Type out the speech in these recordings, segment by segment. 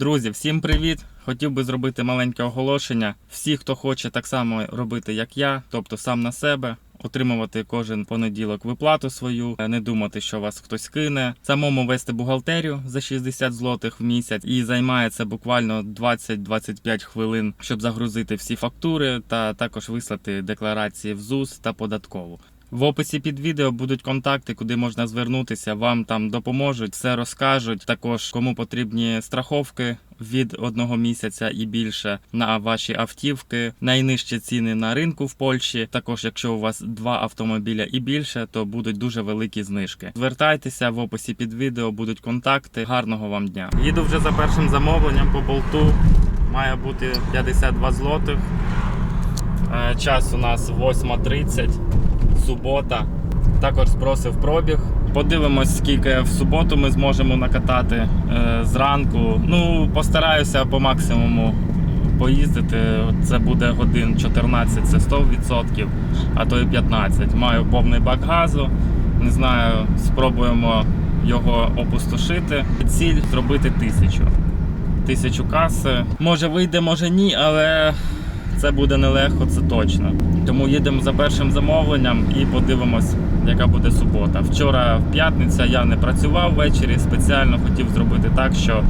Друзі, всім привіт! Хотів би зробити маленьке оголошення. Всі, хто хоче так само робити, як я, тобто сам на себе. Отримувати кожен понеділок виплату свою, не думати, що вас хтось кине, самому вести бухгалтерію за 60 злотих в місяць і займає це буквально 20-25 хвилин, щоб загрузити всі фактури та також вислати декларації в ЗУС та податкову. В описі під відео будуть контакти, куди можна звернутися. Вам там допоможуть, все розкажуть. Також кому потрібні страховки від одного місяця і більше на ваші автівки. Найнижчі ціни на ринку в Польщі. Також, якщо у вас два автомобіля і більше, то будуть дуже великі знижки. Звертайтеся в описі під відео, будуть контакти. Гарного вам дня. Їду вже за першим замовленням по болту. Має бути 52 злотих. Е, Час у нас 8.30 субота. Також спросив пробіг. Подивимось, скільки в суботу ми зможемо накатати е, зранку. Ну, постараюся по максимуму поїздити. Це буде годин 14, це 100%, а то і 15. Маю повний бак газу. Не знаю, спробуємо його опустошити. Ціль зробити тисячу. Тисячу каси. Може вийде, може ні, але це буде нелегко, це точно. Тому їдемо за першим замовленням і подивимось, яка буде субота. Вчора в п'ятниця я не працював ввечері, спеціально хотів зробити так, що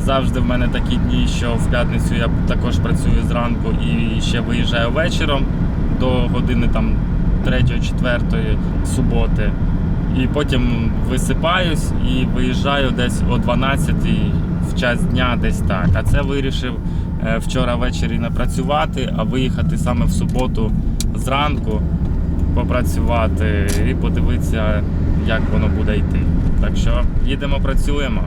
завжди в мене такі дні, що в п'ятницю я також працюю зранку і ще виїжджаю вечором до години там 3-4 суботи. І потім висипаюсь і виїжджаю десь о 12 в час дня, десь так. А це вирішив е, вчора ввечері не працювати, а виїхати саме в суботу зранку попрацювати і подивитися, як воно буде йти. Так що їдемо, працюємо.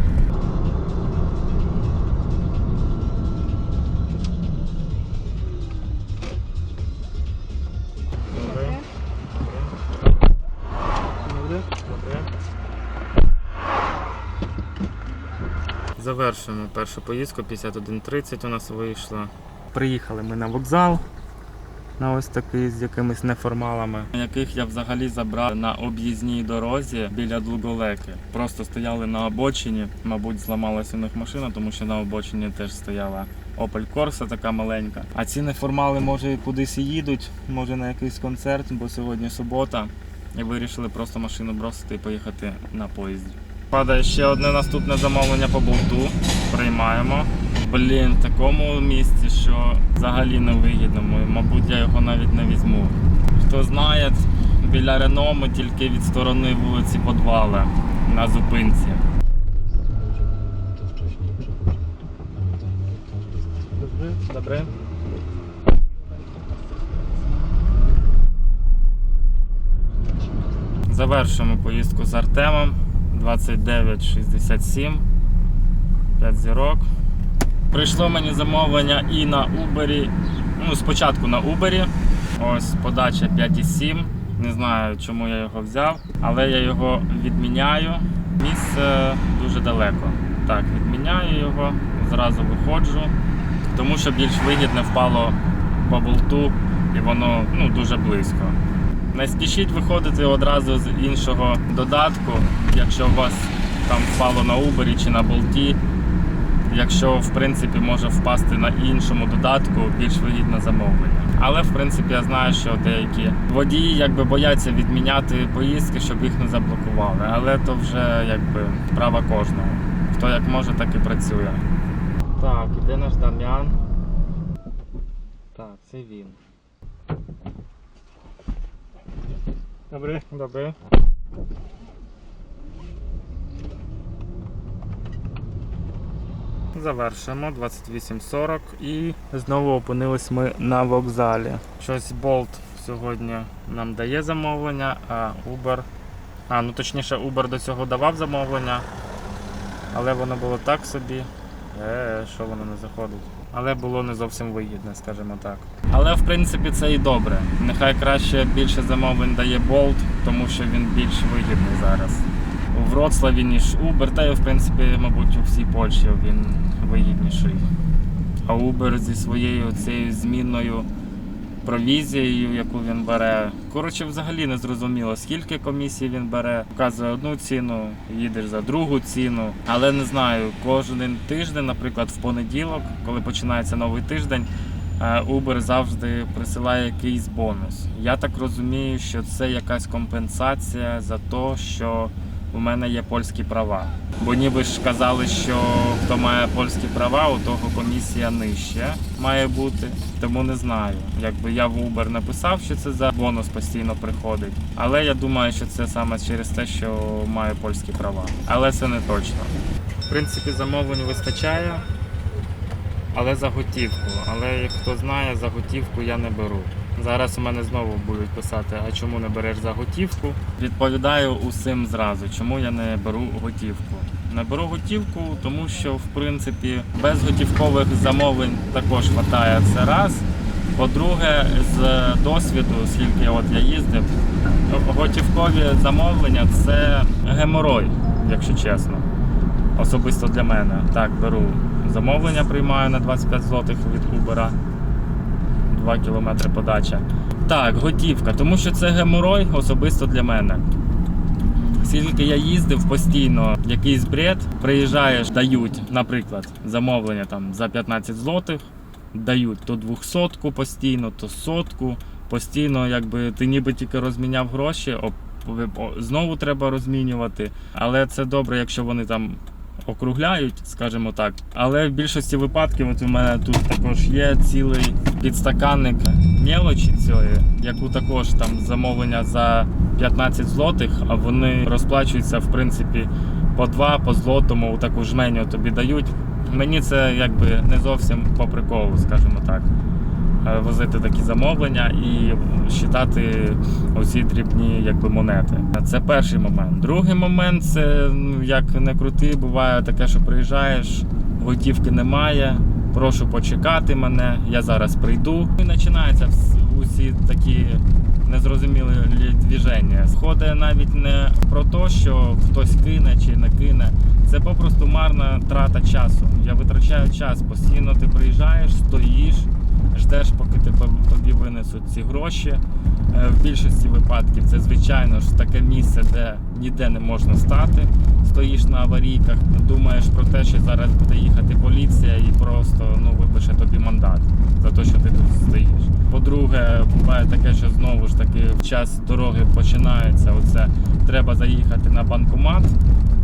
Завершуємо першу поїздку. 51.30 у нас вийшло. Приїхали ми на вокзал. На ось такий з якимись неформалами, яких я взагалі забрав на об'їзній дорозі біля Длуголеки. Просто стояли на обочині. Мабуть, зламалася у них машина, тому що на обочині теж стояла Opel Corsa така маленька. А ці неформали, може, кудись і їдуть, може на якийсь концерт, бо сьогодні субота. І вирішили просто машину бросити і поїхати на поїзді. Падає ще одне наступне замовлення по болту. Приймаємо. Блін, в такому місці, що взагалі невигідно. М- Мабуть, я його навіть не візьму. Хто знає, біля Рено ми тільки від сторони вулиці Подвала на зупинці. Добре. Завершуємо поїздку з Артемом 2967. 5 зірок. Прийшло мені замовлення і на Uber. Ну, спочатку на Uber. Ось подача 5,7. Не знаю, чому я його взяв, але я його відміняю. Місце дуже далеко. Так, відміняю його, зразу виходжу, тому що більш вигідне впало по болту і воно ну, дуже близько. Не спішіть виходити одразу з іншого додатку, якщо у вас там впало на Uber чи на болті. Якщо в принципі може впасти на іншому додатку більш вигідне замовлення. Але в принципі я знаю, що деякі водії якби бояться відміняти поїздки, щоб їх не заблокували. Але то вже якби справа кожного. Хто як може, так і працює. Так, іде наш Дам'ян. Так, це він. Добре, добре. Завершимо 28.40 і знову опинились ми на вокзалі. Щось Bolt сьогодні нам дає замовлення, а Uber. А, ну точніше, Uber до цього давав замовлення, але воно було так собі. Е, що воно не заходить. Але було не зовсім вигідне, скажімо так. Але в принципі це і добре. Нехай краще більше замовлень дає Bolt, тому що він більш вигідний зараз. У Вроцлаві, ніж Uber, та й в принципі, мабуть, у всій Польщі він вигідніший. А Uber зі своєю цією змінною провізією, яку він бере. Коротше, взагалі не зрозуміло, скільки комісій він бере. Вказує одну ціну, їдеш за другу ціну. Але не знаю, кожен тиждень, наприклад, в понеділок, коли починається новий тиждень. е, Uber завжди присилає якийсь бонус. Я так розумію, що це якась компенсація за те, що у мене є польські права. Бо ніби ж казали, що хто має польські права, у того комісія нижча має бути. Тому не знаю. Якби я в Uber написав, що це за бонус постійно приходить. Але я думаю, що це саме через те, що маю польські права. Але це не точно. В принципі, замовлень вистачає, але за готівку. Але хто знає, за готівку я не беру. Зараз у мене знову будуть писати, а чому не береш за готівку? Відповідаю усім зразу, чому я не беру готівку. Не беру готівку, тому що в принципі без готівкових замовлень також вистачає це раз. По-друге, з досвіду, скільки от я їздив, готівкові замовлення це геморой, якщо чесно. Особисто для мене. Так, беру замовлення, приймаю на 25 злотих від Uber. 2 кілометри подача. Так, готівка, тому що це геморой особисто для мене. Скільки я їздив постійно, якийсь бред, приїжджаєш, дають, наприклад, замовлення там за 15 злотих, дають то 200 постійно, то сотку. Постійно, якби ти ніби тільки розміняв гроші, знову треба розмінювати. Але це добре, якщо вони там округляють, скажімо так. Але в більшості випадків, от у мене тут також є цілий підстаканник мелочі цієї, яку також там замовлення за 15 злотих, а вони розплачуються в принципі по два, по злотому, таку жменю тобі дають. Мені це якби не зовсім по приколу, скажімо так. е, Возити такі замовлення і вважати оці дрібні якби, монети. Це перший момент. Другий момент це ну, як не крути, буває таке, що приїжджаєш, готівки немає. Прошу почекати мене, я зараз прийду. І починаються усі такі незрозумілі двіження. Сходи навіть не про те, що хтось кине чи не кине. Це попросту марна трата часу. Я витрачаю час. Постійно ти приїжджаєш, стоїш, ждеш, поки тебе тобі винесуть ці гроші. Е, В більшості випадків це звичайно ж таке місце, де ніде не можна стати. Стоїш на аварійках, думаєш про те, що зараз буде їхати поліція і просто ну випише тобі мандат за те, що ти тут стоїш. По-друге, буває таке, що знову ж таки в час дороги починається. Оце треба заїхати на банкомат.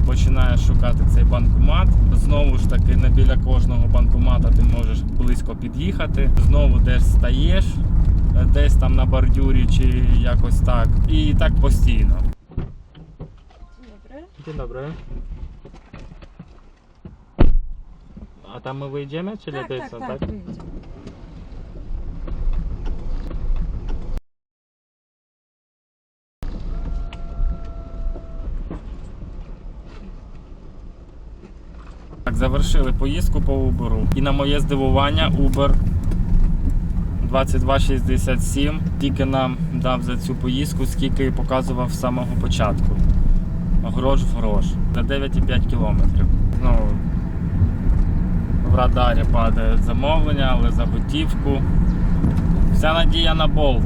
Починаєш шукати цей банкомат. Знову ж таки, не біля кожного банкомата ти можеш близько під'їхати. Знову десь стаєш, е, десь там на бордюрі чи якось так. І так постійно. Dzień dobry. A tam my wyjdziemy, czy Tak, lepiej tak, co, tak, wyjdzie. Завершили поїздку по Uber. І на моє здивування Uber 2267 тільки нам дав за цю поїздку, скільки показував з самого початку. Грош в грош. За 9,5 кілометрів. Ну, в радарі падає замовлення, але за готівку. Вся надія на болт.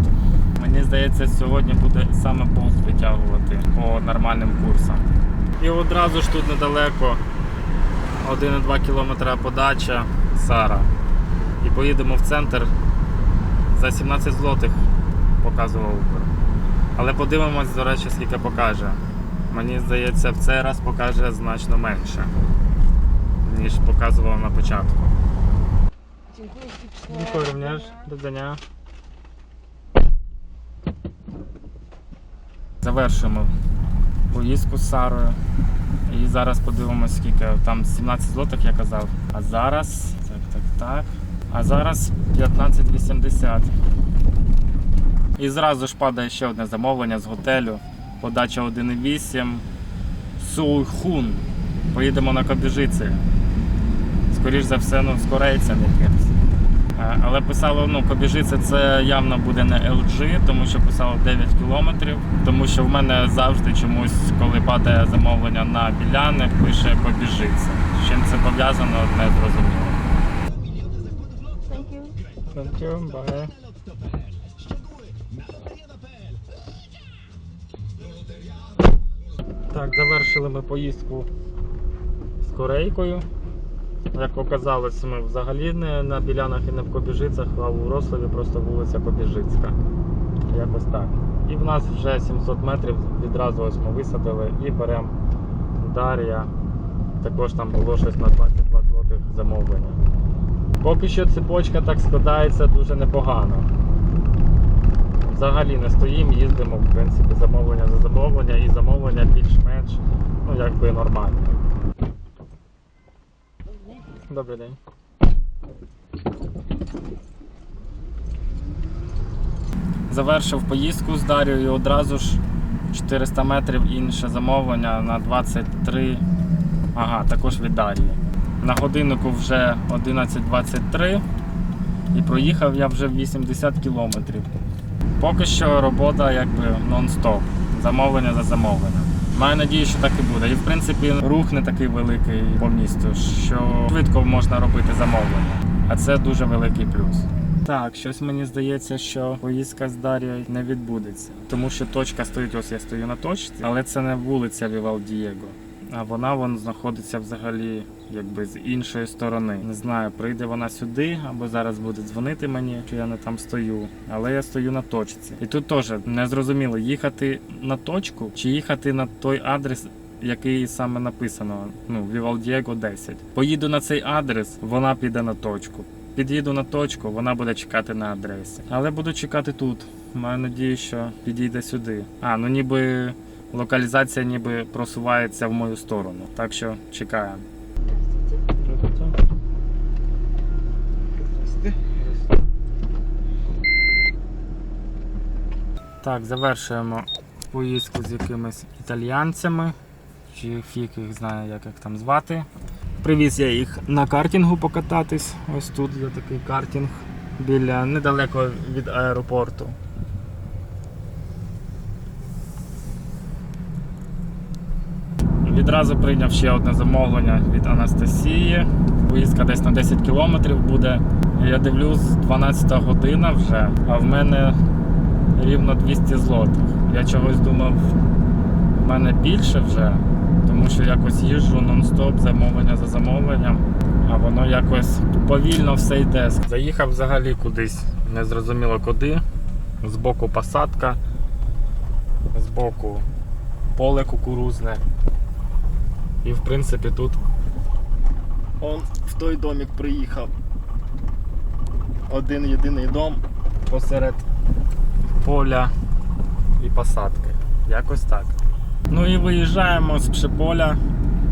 Мені здається, сьогодні буде саме болт витягувати по нормальним курсам. І одразу ж тут недалеко 1,2 км подача Сара. І поїдемо в центр за 17 злотих показував Uber. Але подивимось, до речі, скільки покаже. Мені здається, в цей раз покаже значно менше, ніж показував на початку. Дякую również. До дня. Завершуємо поїздку з Сарою. І зараз подивимось, скільки там 17 злотих я казав. А зараз. Так, так, так. А зараз 15,80. І зразу ж падає ще одне замовлення з готелю. Подача 1,8. Сулхун. Поїдемо на Кобіжиці. Скоріш за все, ну, з корейцем якимось. Е, але писало, ну побіжиться це явно буде не LG, тому що писало 9 кілометрів, тому що в мене завжди чомусь, коли падає замовлення на біляни, пише побіжиться. З чим це пов'язано, не зрозуміло. Так, завершили ми поїздку з корейкою. Як оказалось, ми взагалі не на Білянах і не в Кобіжицях, а у Рославі просто вулиця Кобіжицька. Якось так. І в нас вже 700 метрів відразу ось ми висадили і беремо Дар'я. Також там було щось на 22 злотих замовлення. Поки що цепочка так складається дуже непогано. Взагалі не стоїмо, їздимо, в принципі, замовлення за замовлення і замовлення більш-менш, ну якби нормально. Добрий день. Завершив поїздку з Дар'єю і одразу ж 400 метрів інше замовлення на 23. Ага, також від Дар'ї. На годиннику вже 11.23 і проїхав я вже 80 кілометрів. Поки що робота якби нон-стоп. Замовлення за замовленням. Маю надію, що так і буде. І в принципі рух не такий великий по місту, що швидко можна робити замовлення. А це дуже великий плюс. Так, щось мені здається, що поїздка з Дар'єю не відбудеться. Тому що точка стоїть, ось я стою на точці, але це не вулиця Вівалдієго, А вона вон знаходиться взагалі якби з іншої сторони. Не знаю, прийде вона сюди або зараз буде дзвонити мені, що я не там стою. Але я стою на точці. І тут теж не зрозуміло, їхати на точку чи їхати на той адрес. Який саме написано, ну, Вівалдієго 10. Поїду на цей адрес, вона піде на точку. Під'їду на точку, вона буде чекати на адресі. Але буду чекати тут. Маю надію, що підійде сюди. А, ну ніби локалізація ніби просувається в мою сторону. Так що чекаємо. Так, завершуємо поїздку з якимись італіянцями. Чи фік їх знає, як їх там звати. Привіз я їх на картингу покататись. Ось тут є такий картинг біля недалеко від аеропорту. Відразу прийняв ще одне замовлення від Анастасії. Поїздка десь на 10 кілометрів буде. Я дивлюсь, 12 година вже, а в мене рівно 200 злотих. Я чогось думав, в мене більше вже, тому що якось їжджу нон-стоп, замовлення за замовленням, а воно якось повільно все йде. Заїхав взагалі кудись, незрозуміло куди. Збоку посадка, збоку поле кукурузне. І в принципі тут он в той домик приїхав. Один єдиний дом посеред поля і посадки. Якось так. Ну і виїжджаємо з Пшеполя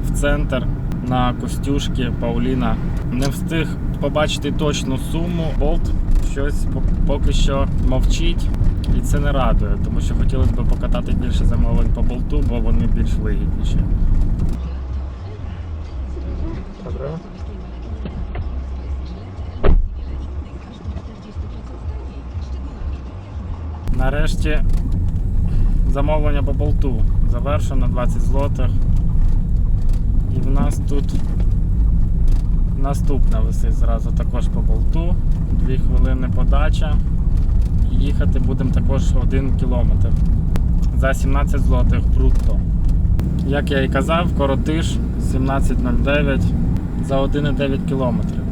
в центр на Костюшки Пауліна. Не встиг побачити точну суму. Болт щось поки що мовчить. І це не радує, тому що хотілося б покатати більше замовлень по болту, бо вони більш вигідніші. Нарешті замовлення по болту завершено 20 злотих. І в нас тут наступне висить зразу також по болту. 2 хвилини подача. Їхати будемо також 1 кілометр. За 17 злотих брутто. Як я і казав, коротиш 17.09 за 1,9 кілометрів.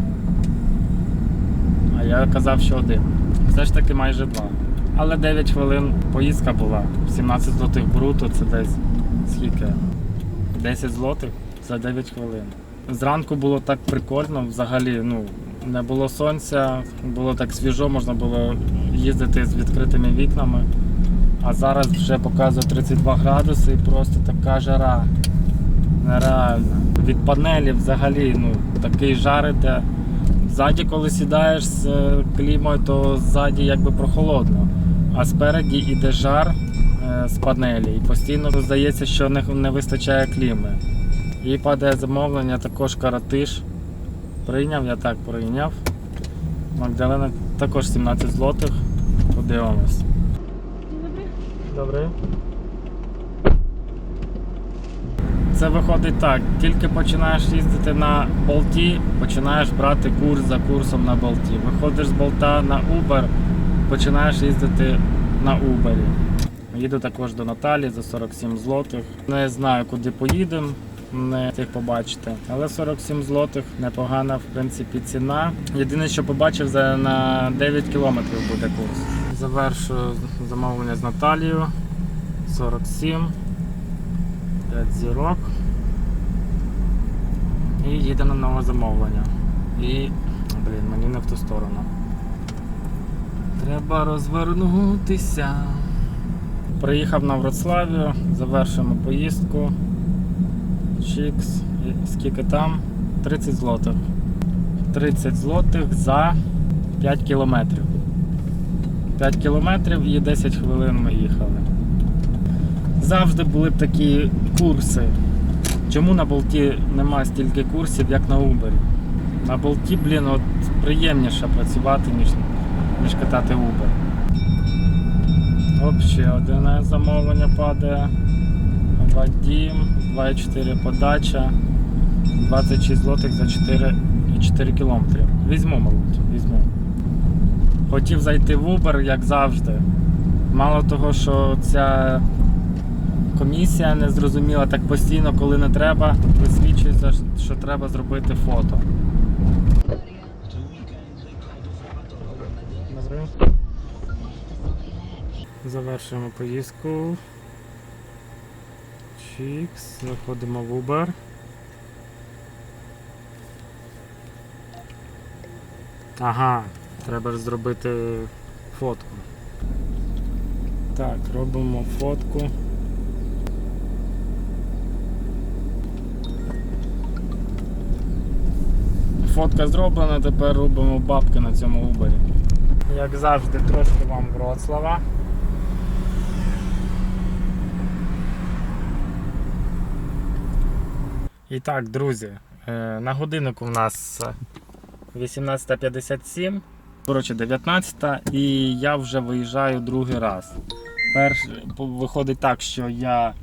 А я казав, що один. Все ж таки майже два. Але 9 хвилин поїздка була. 17 злотих бруто це десь скільки? 10 злотих за 9 хвилин. Зранку було так прикольно, взагалі, ну, не було сонця, було так свіжо, можна було їздити з відкритими вікнами. А зараз вже показує 32 градуси і просто така жара. Нереально. Від панелі взагалі ну, такий жар іде. Ззаді, коли сідаєш з е, клімою, то ззаді якби прохолодно. А спереді йде жар е, з панелі. І постійно здається, що не, не вистачає кліми. І падає замовлення, також каратиш. Прийняв, я так прийняв. Магдалена також 17 злотих. Подивимось. Добре. Це виходить так, тільки починаєш їздити на болті, починаєш брати курс за курсом на болті. Виходиш з болта на Uber, починаєш їздити на Uber. Їду також до Наталі за 47 злотих. Не знаю, куди поїдемо, не встиг побачити. Але 47 злотих непогана, в принципі, ціна. Єдине, що побачив, за на 9 кілометрів буде курс. Завершую замовлення з Наталією. 47. 5 зірок. І їдемо на нове замовлення. І. Блін, мені не в ту сторону. Треба розвернутися. Приїхав на Вроцлавію, завершуємо поїздку. Чікс. Скільки там? 30 злотих. 30 злотих за 5 кілометрів. 5 кілометрів і 10 хвилин ми їхали. Завжди були б такі курси. Чому на болті нема стільки курсів, як на Uber? На болті, блін, от приємніше працювати, ніж, ніж катати Uber. Оп, ще одне замовлення падає. Вадім, 2,4 подача, 26 злотих за 4,4 кілометри. Візьму, мабуть, візьму. Хотів зайти в Uber, як завжди. Мало того, що ця комісія не зрозуміла так постійно, коли не треба, висвічується, що треба зробити фото. Завершуємо поїздку. Чікс, заходимо в Uber. Ага, треба ж зробити фотку. Так, робимо фотку. Фотка зроблена, тепер робимо бабки на цьому Uber. Як завжди, трошки вам Вроцлава. І так, друзі, е, на годиннику в нас 18.57, коротше 19 і я вже виїжджаю другий раз. Перш, виходить так, що я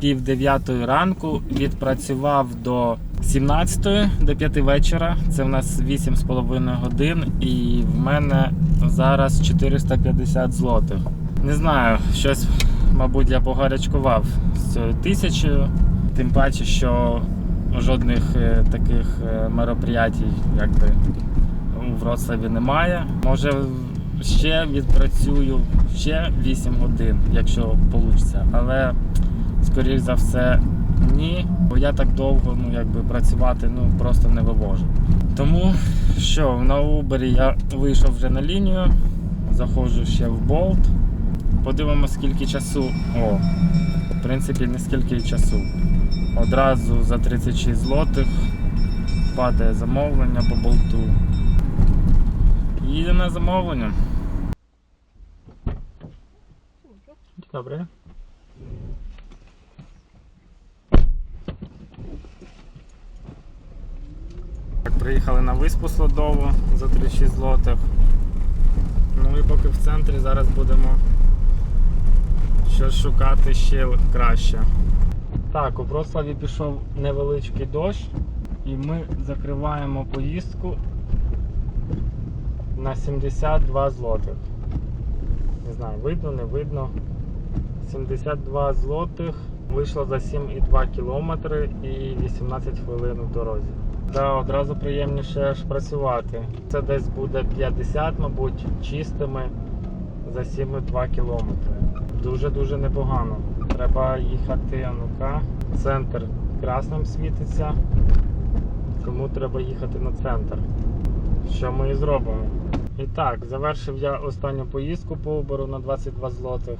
пів дев'ятої ранку відпрацював до 17 до 5 вечора. Це в нас 8,5 годин, і в мене зараз 450 злотих. Не знаю, щось, мабуть, я погарячкував з цією тисячею. Тим паче, що жодних е, таких е, мероприятій, якби у Вроцлаві немає. Може ще відпрацюю ще 8 годин, якщо вийде. Але скоріш за все ні, бо я так довго ну, якби, працювати ну, просто не вивожу. Тому що на Uber я вийшов вже на лінію, заходжу ще в Bolt. Подивимося, скільки часу. О, в принципі, не скільки часу. Одразу за 36 злотих падає замовлення по болту. Їдемо на замовлення. Добре. Приїхали на виспу Сладову за 36 злотих. Ну і поки в центрі зараз будемо щось шукати ще краще. Так, у Вроцлаві пішов невеличкий дощ, і ми закриваємо поїздку на 72 злотих. Не знаю, видно, не видно. 72 злотих вийшло за 7,2 кілометри і 18 хвилин в дорозі. Та одразу приємніше ж працювати. Це десь буде 50, мабуть, чистими за 7,2 кілометри. Дуже-дуже непогано. Треба їхати, а ну-ка. Центр красним світиться, тому треба їхати на центр. Що ми і зробимо. І так, завершив я останню поїздку по Uber на 22 злотих.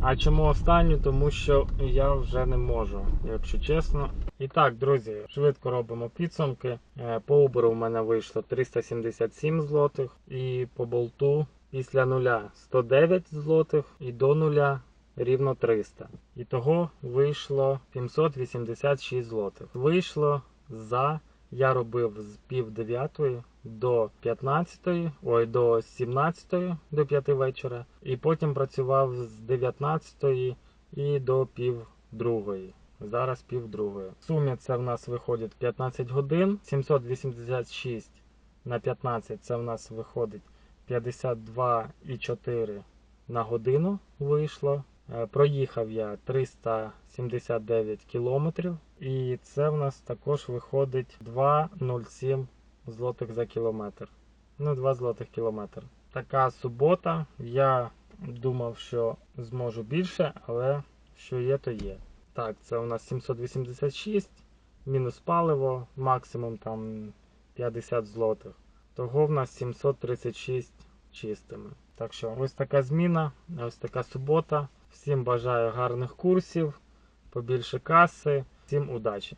А чому останню? Тому що я вже не можу, якщо чесно. І так, друзі, швидко робимо підсумки. Е, По Uber у мене вийшло 377 злотих і по болту після нуля 109 злотих і до нуля рівно 300. І того вийшло 786 злотих. Вийшло за я робив з пів дев'ятої до 15, ой, до 17 до 5 вечора, і потім працював з 19 і до пів другої. Зараз пів другої. В сумі це в нас виходить 15 годин, 786 на 15 це в нас виходить 52,4 на годину вийшло. Е, Проїхав я 379 кілометрів, і це в нас також виходить 2,07 злотих за кілометр. Ну, 2 злотих кілометр. Така субота. Я думав, що зможу більше, але що є, то є. Так, це у нас 786, мінус паливо, максимум там 50 злотих. Того в нас 736 чистими. Так що ось така зміна, ось така субота. Всім бажаю гарних курсів, побільше каси, всім удачі!